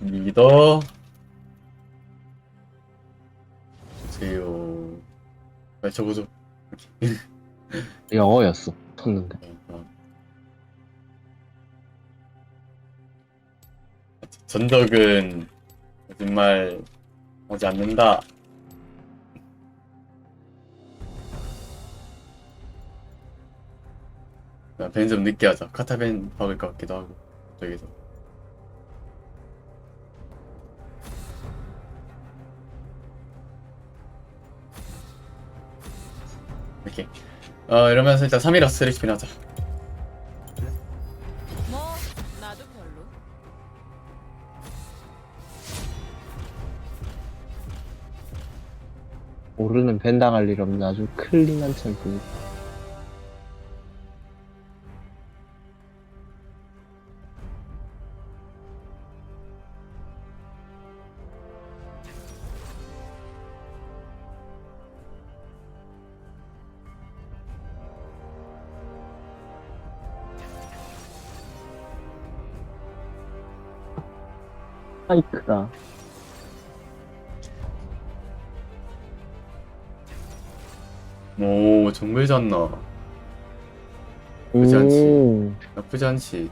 믿어 주세요 아 적어줘 영어였어. 쳤는데. 어. 전적은 거짓말 하지 않는다. 벤좀 늦게 하자. 카타벤 박을 것 같기도 하고 저기서. 이렇게. 어 이러면서 일단 3이라스 레시피나 하자. 뭐 나도 별로. 모르는 벤 당할 일 없는 아주 클린한 챔프. 스파이크다. 오 정글 잤나 나쁘지 않지. 오, 나쁘지 않지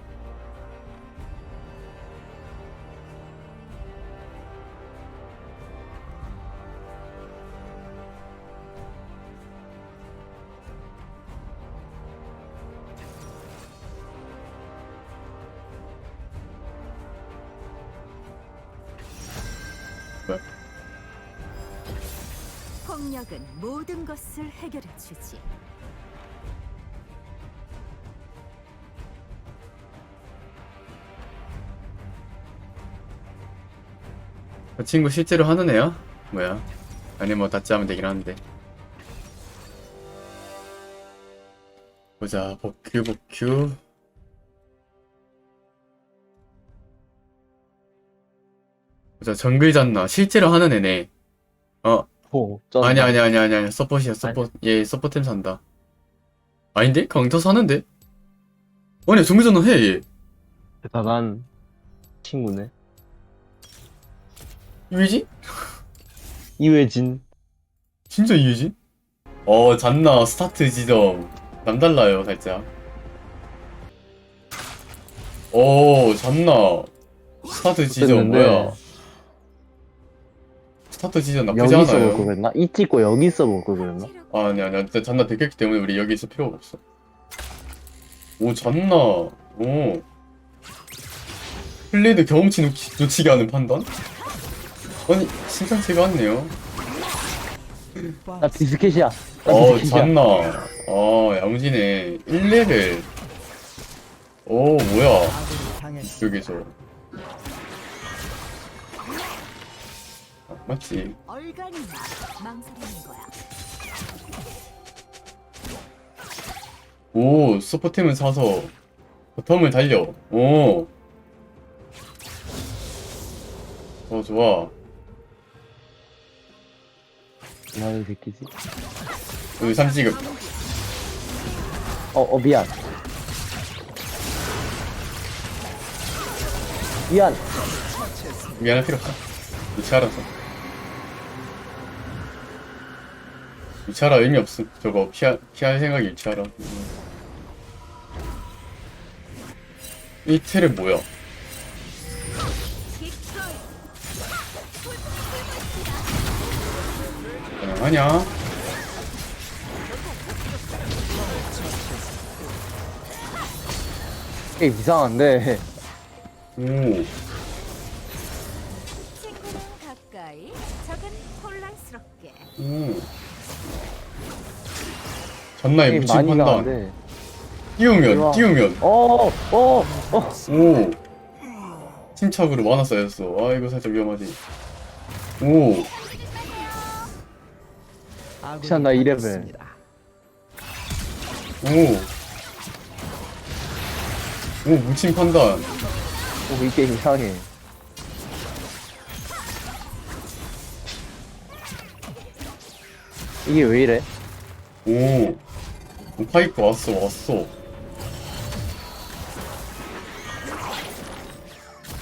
폭력은 모든 것을 해결해 주지. 그 친구 실제로 하는 애야? 뭐야? 아니 뭐 하면 되긴 하는데. 보자 버큐 버큐 보자 정글 잤나? 실제로 하는 애네. 어 오. 아니 아니 아니 아니 아니 서폿이야 서폿 얘 서폿템 산다 아닌데? 강타 사는데? 아니 잤나 해얘 대단한 친구네. 왜지? 이회진. 진짜 이해지? 어 잔나 스타트 지점 남달라요 살짝 오 잔나 스타트 지점 됐는데. 뭐야 스타트 지점 나쁘지 여기 있어 볼걸 않아요 그랬나? 이 찍고 여기 있어 볼걸 그랬나? 아 아니 아니 진짜 잔나 되겠기 때문에 우리 여기 있을 필요가 없어 오 잔나 오 플레이드 경험치 놓치, 놓치게 하는 판단? 아니 심상치가 않네요 나 비스켓이야. 나 어, 비스켓이야. 잔나. 어, 야무지네. 1레벨. 오, 뭐야. 여기서. 맞지. 얼간이나 망설이는 거야. 오, 서포템을 사서 버텀을 달려. 오. 어, 좋아. 뭐하는 새끼지? 여기 삼지급. 어, 어, 미안. 미안. 미안할 필요 없어. 유치하라서. 유치하라 의미 없음. 저거 피하, 피할 생각이 유치하라. 음. 이 틀은 뭐야? 하냐? 게임 이상한데. 오, 가까이, 적은 혼란스럽게. 오. 무침 많이 판단. 나는데. 띄우면. 띄우면. 어, 어, 어. 오. 침착으로 만화 쌓였어. 아, 이거 살짝 위험하지. 오. 시간 나 2레벨. 오. 오, 무침 판단. 오, 이 게임 이상해. 이게 왜 이래? 오. 오, 파이크 왔어, 왔어.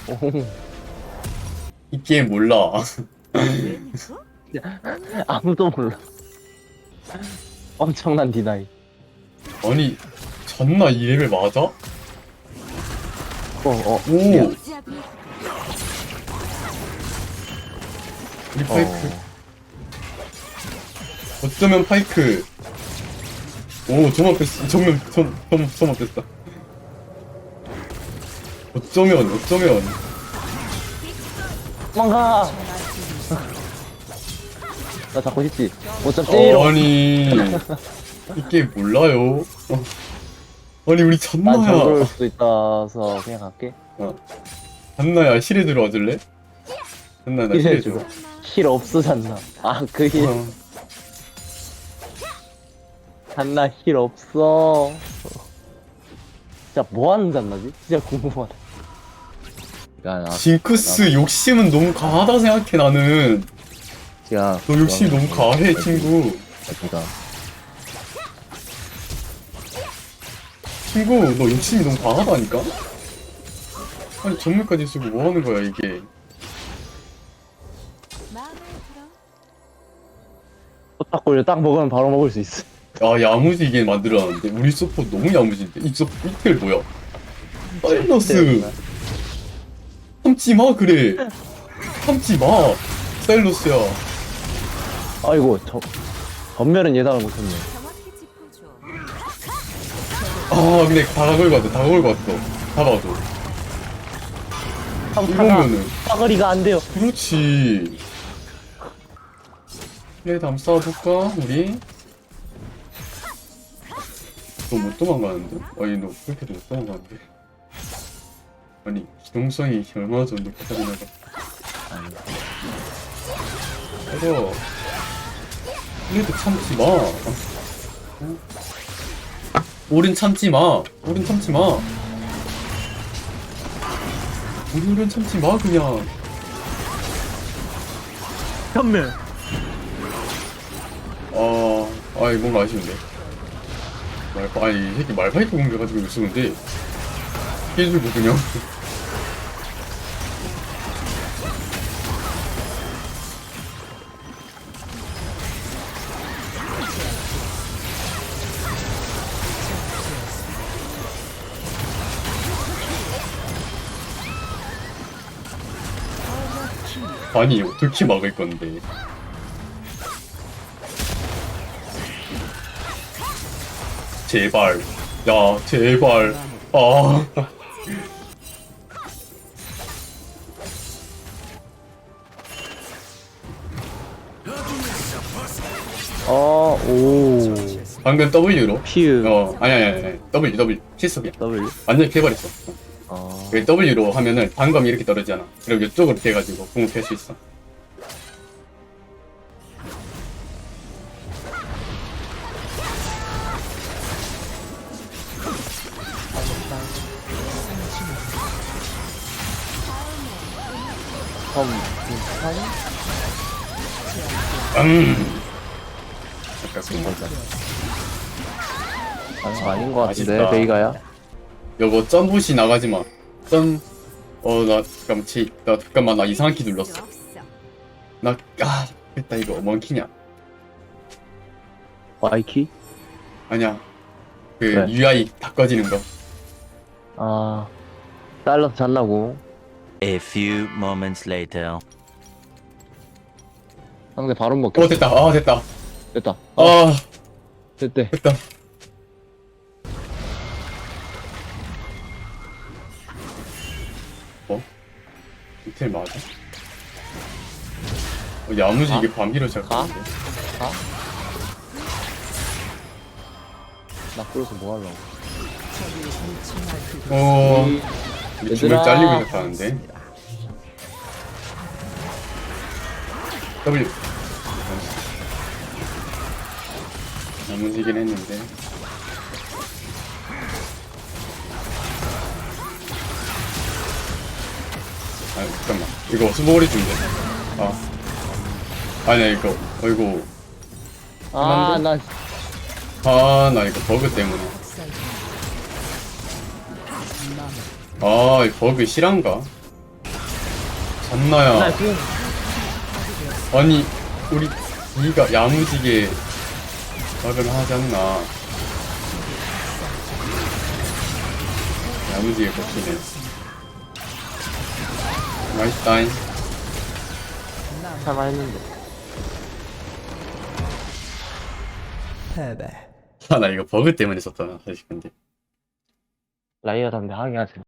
오, 이 게임 몰라. 아무도 몰라. 엄청난 디나이. 아니, 졌나 이 레벨 맞아? 어, 어. 오, 무자비 우리 파이크. 어. 어쩌면 파이크. 오, 저만 뺐어. 정면, 저, 저, 저만 뺐다. 어쩌면, 어쩌면. 도망가! 나 잡고 싶지? 5.1로. 어, 아니, 이게 몰라요. 어. 아니, 우리 난 잔나야. 저럴 수도 있다서 그냥 갈게. 잔나야, 실에 들어와 줄래? 잔나야, 나힐 실에 해주고. 들어. 힐 없어, 잔나. 아, 그 힐. 어. 잔나 힐 없어. 진짜 뭐 하는 잔나지? 진짜 궁금하다. 야, 나, 징크스 욕심은 너무 강하다 생각해, 나는. 야. 너 욕심이 너무 과해, 친구. 네가 친구, 너 욕심이 너무 과하다니까? 아니, 전멸까지 쓰고 뭐 하는 거야, 이게. 마음에 들어 딱 걸려 딱 먹으면 바로 먹을 수 있어. 아, 야무지게 만들어놨는데. 우리 서포 너무 야무진데. 이 서포, 이텔 뭐야? 사일러스! 참지 마, 그래. 참지 마. 사일러스야. 아이고, 저, 전멸은 예상을 못했네. 아, 근데 다 걸고 왔다, 다 걸고 왔어. 다 봐도. 이러면은. 빠거리가 안 돼요. 그렇지. 그래, 다음 싸워볼까, 우리? 너못 도망가는데? 아니, 너 그렇게 못 도망가는데? 아니, 기동성이 얼마나 좋은데, 카타리나가. 아니, 그래서, 그래도 참지 마. 어? 오른 참지 마. 오른 참지 마. 오른 참지 마, 그냥. 전멸. 아, 아, 이 뭔가 아쉬운데. 말파, 아니, 이 새끼 말파이트 공격가지고 이거 쓰는데, 피해주고 그냥. 아니, 어떻게 막을 건데. 제발. 야, 제발. 아. 어, 오. 방금 W로. 피읍. 어, 아니, 아니, 아니. W, W. 실속이야. W. 완전히 피해버렸어. 어. 그 W로 하면은 방검이 이렇게 떨어지잖아. 그리고 이쪽으로 피해가지고 공을 팰수 있어. 섬, 섬? 음. 아깝구나. 아닌 거 아닌 거 같은데, 아쉽다. 베이가야? 여보, 점붓이 나가지 마. 점. 어, 나, 잠깐만, 치, 나, 잠깐만, 나 이상한 키 눌렀어. 없어 나, 아, 됐다, 이거. 뭔 키냐? 와이키? 아니야. 그, 그래. UI 다 꺼지는 거. 아. 달러스 잘라고. A few moments later. 상대 바로 먹겠 어, 됐다. 아, 됐다. 됐다. 어, 아, 됐대. 됐다. 어? 이텔 맞아? 어, 야무지 가? 이게 밤히로 시작하는데. 가? 나 끌어서 뭐 하려고. 어, 우리. 줌을 잘리고 시작하는데. W. 야무지긴 했는데. 아, 잠깐만. 이거 스모리 준대. 아. 아니야, 이거. 어이구. 아, 나, 아, 나 이거 버그 때문에. 아, 이 버그 실한가? 잔나야. 나 지금 아니 우리 우리가 야무지게 막을 하지 않나 야무지게 버티네 나이스타임 살만했는데. 아 나 이거 버그 때문에 썼잖아 사실 근데 라이어 담배 하게 하세요.